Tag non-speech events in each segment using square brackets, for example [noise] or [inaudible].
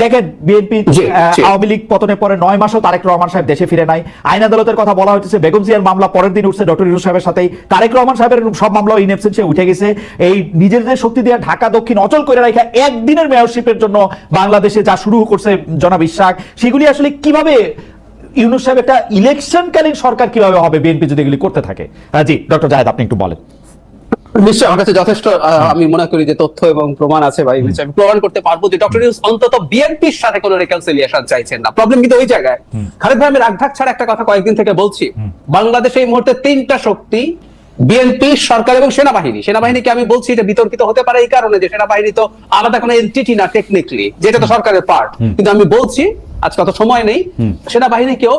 দেখেন বিএনপি। আওয়ামী লীগ পতনের পরে নয় মাসও তারেক রহমান সাহেব দেশে ফিরে নাই। আইন আদালতের কথা বলা হচ্ছে বেগম জিয়ার মামলা পরের দিন উঠছে ডক্টর ইউনুস সাহেবের সাথেই। তারেক রহমান সাহেবের সব মামলা ইন সে উঠে গেছে। এই নিজেদের শক্তি দিয়ে ঢাকা দক্ষিণ অচল করে রাখা একদিনের মেয়রশিপের জন্য বাংলাদেশে যা শুরু করছে জনাব ইশাক সেগুলি আসলে কীভাবে ইউনুস সাহেব একটা ইলেকশনকালীন সরকার কীভাবে হবে বিএনপি যদি এগুলি করতে থাকে? জি ডক্টর জাহেদ আপনি একটু বলেন। নিশ্চয়ই আমার কাছে যথেষ্ট আমি মনে করি যে তথ্য এবং প্রমাণ আছে ভাই আমি প্রমাণ করতে পারব যে ডক্টর ইউনুস অন্তত বিএনপির সাথে কোনো রেকনসিলিয়েশন চাইছেন না। প্রবলেম কিন্তু ওই জায়গায়। খালেদ ভাই আমি রাগঢাক ছাড়া একটা কথা কয়েকদিন থেকে বলছি। বাংলাদেশে এই মুহূর্তে তিনটা শক্তি বিএনপি সরকার এবং সেনাবাহিনী। সেনাবাহিনীকে আমি বলছি এটা বিতর্কিত হতে পারে এই কারণে যে সেনাবাহিনী তো আলাদা কোনো এন্টিটি না টেকনিক্যালি যেটা তো সরকারের পার্ট কিন্তু আমি বলছি আজকে অত সময় নেই। সেনাবাহিনীকেও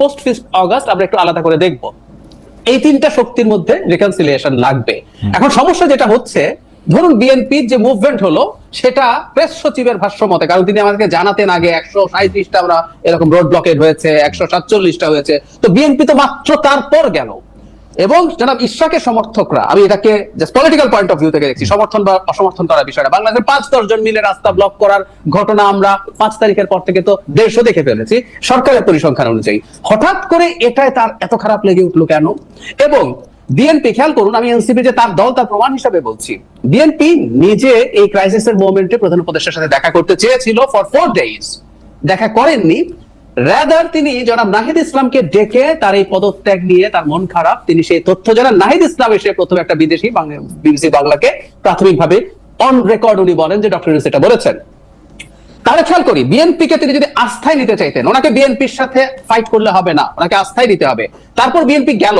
পোস্ট ফিস্ট অগাস্ট আমরা একটু আলাদা করে দেখব। এই তিনটা শক্তির মধ্যে রিকনসিলিয়েশন লাগবে। এখন সমস্যা যেটা হচ্ছে ধরুন বিএনপির যে মুভমেন্ট হলো সেটা প্রেস সচিবের ভাষ্য মতে কারণ তিনি আমাদেরকে জানাতেন আগে একশো সাঁত্রিশটা আমরা এরকম রোড ব্লকেড হয়েছে একশো সাতচল্লিশটা হয়েছে। তো বিএনপি তো মাত্র তারপর গেল। এবং জনাব ইশাকের সমর্থকরা, আমি এটাকে পলিটিক্যাল পয়েন্ট অফ ভিউ থেকে দেখছি, সমর্থন বা অসমর্থন করার বিষয়টা। বাংলাদেশের পাঁচ, দশ জন মিলে রাস্তা ব্লক করার ঘটনা আমরা পাঁচ তারিখের পর থেকে তো দেড়শো দেখে ফেলেছি, সরকারের পরিসংখ্যান অনুযায়ী। হঠাৎ করে এটাই তার এত খারাপ লেগে উঠল কেন? এবং বিএনপি, খেয়াল করুন, আমি এনসিপি যে তার দল, তার প্রমাণ হিসাবে বলছি। বিএনপি নিজে এই ক্রাইসিসের মোমেন্টে প্রধান উপদেষ্টার সাথে দেখা করতে চেয়েছিল ফর ফোর ডেজ দেখা করেননি রাদার তিনি জনাব নাহিদ ইসলামকে ডেকে তার এই পদত্যাগ নিয়ে তার মন খারাপ। তিনি সেই তথ্য জানান। নাহিদ ইসলাম এসে প্রথমে একটা বিদেশি বিবিসি বাংলাকে প্রাথমিকভাবে অন রেকর্ড উনি বলেন যে ডক্টর এটা বলেছেন। তাহলে খেয়াল করি বিএনপি কে তিনি যদি আস্থায় নিতে চাইতেন, ওনাকে বিএনপির সাথে ফাইট করলে হবে না, ওনাকে আস্থায় নিতে হবে। তারপর বিএনপি গেল।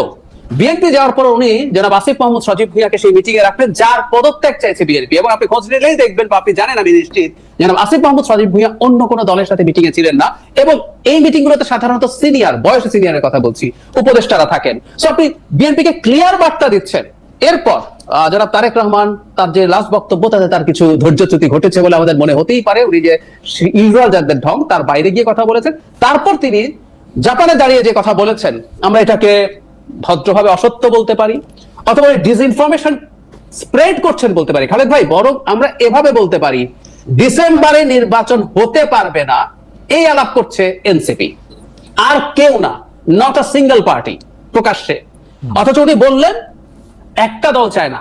বিএনপি যাওয়ার পর উনি জনাব আসিফ মোহাম্মদ সজীব ভুইয়াকে সেই মিটিং এ রাখলেন, যার পদত্যাগ চাইছে বিএনপি এবং আপনি খোঁজ নিলেই দেখবেন বা আপনি জানেন, আমি নিশ্চিত জনাব আসিফ মোহাম্মদ সজীব ভুইয়া অন্য কোনো দলের সাথে মিটিং এ ছিলেন না। এবং এই মিটিং গুলোতে সাধারণত সিনিয়র বয়সে সিনিয়রের কথা বলছি, উপদেষ্টারা থাকেন। সো আপনি বিএনপি কে ক্লিয়ার বার্তা দিচ্ছেন। এরপর জনাব তারেক রহমান, তার যে লাস্ট বক্তব্য, তাতে তার কিছু ধৈর্যচ্যুতি ঘটেছে বলে আমাদের মনে হতেই পারে। উনি যে ইউজুয়াল যাদের ঢং, তার বাইরে গিয়ে কথা বলেছেন। তারপর তিনি জাপানে দাঁড়িয়ে যে কথা বলেছেন, আমরা এটাকে ভদ্রভাবে অসত্য বলতে পারি, অথবা ডিসইনফরমেশন স্প্রেড করছেন বলতে পারি। খালেদ ভাই, বরং আমরা এভাবে বলতে পারি, ডিসেম্বরে নির্বাচন হতে পারবে না, এই আলাপ করছে এনসিপি। আর কেউ না নট আ সিঙ্গেল পার্টি প্রকাশ্যে। অথচ উনি বললেন, একটা দল চায় না।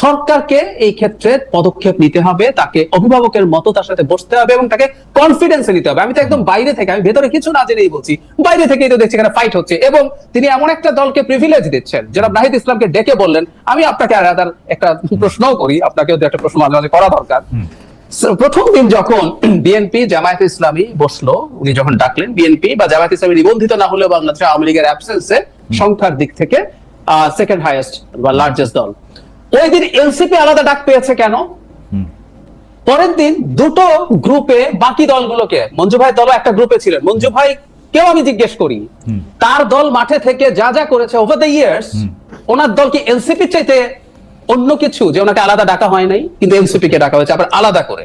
সরকারকে এই ক্ষেত্রে পদক্ষেপ নিতে হবে তাকে অভিভাবকের মতো তার সাথে বসতে হবে এবং তাকে কনফিডেন্সে নিতে হবে। আমি তো একদম বাইরে থেকে আমি ভেতরে কিছু না জেনেই বলছি বাইরে থেকেই তো দেখছি এখানে ফাইট হচ্ছে এবং তিনি এমন একটা দলকে প্রিভিলেজ দিচ্ছেন। যারা নাহিদ ইসলামকে ডেকে বললেন আমি আপনাকে আর একটা প্রশ্নও করি আপনাকেও একটা প্রশ্ন মাঝে মাঝে করা দরকার। প্রথম দিন যখন [clears throat] বিএনপি জামায়াত ইসলামী বসল উনি যখন ডাকলেন বিএনপি বা জামায়াত ইসলামী নিবন্ধিত না হলেও বাংলাদেশ আওয়ামী লীগের অ্যাবসেন্সে সংখ্যার দিক থেকে সেকেন্ড হাইয়েস্ট বা লার্জেস্ট দল। ওই দিন এনসিপি আলাদা ডাক পেয়েছে কেন? পরের দিন দুটো গ্রুপে বাকি দলগুলোকে মঞ্জু ভাই দল একটা গ্রুপে ছিলেন। মঞ্জু ভাই কেউ আমি জিজ্ঞেস করি তার দল মাঠে থেকে যা যা করেছে ওভার দ্য ইয়ার্স ওনার দল কি এনসিপি চাইতে অন্য কিছু? যে ওনাকে আলাদা ডাকা হয় নাই কিন্তু এনসিপি কে ডাকা হয়েছে আবার আলাদা করে।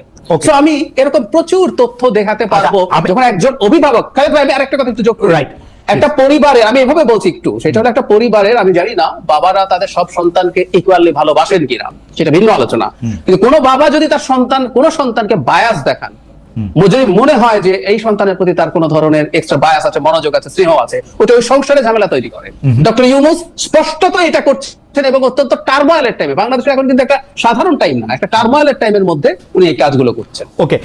আমি এরকম প্রচুর তথ্য দেখাতে পারব আচ্ছা, আমি- যখন একজন অভিভাবক আমি আরেকটা কথা একটু যোগ Right. একটা পরিবারে আমি এভাবে বলছি একটু সেটা হলো একটা পরিবারের আমি জানি না বাবারা তাদের সব সন্তানকে ইকুয়ালি ভালোবাসেন কিনা সেটা ভিন্ন আলোচনা। কিন্তু কোনো বাবা যদি তার সন্তান কোনো সন্তানকে বায়াস দেখান যদি মনে হয় যে এই সন্তানের প্রতি তার কোনো ধরনের এক্সট্রা বায়াস আছে মনোযোগ আছে স্নেহ আছে ওটা ওই সংসারে ঝামেলা তৈরি করে। ডক্টর ইউনুস স্পষ্টত এটা করছেন এবং অত্যন্ত টার্মোয়ালের টাইমে বাংলাদেশে এখন কিন্তু একটা সাধারণ টাইম না একটা টার্মোয়ালের টাইমের মধ্যে উনি এই কাজগুলো করছেন। ওকে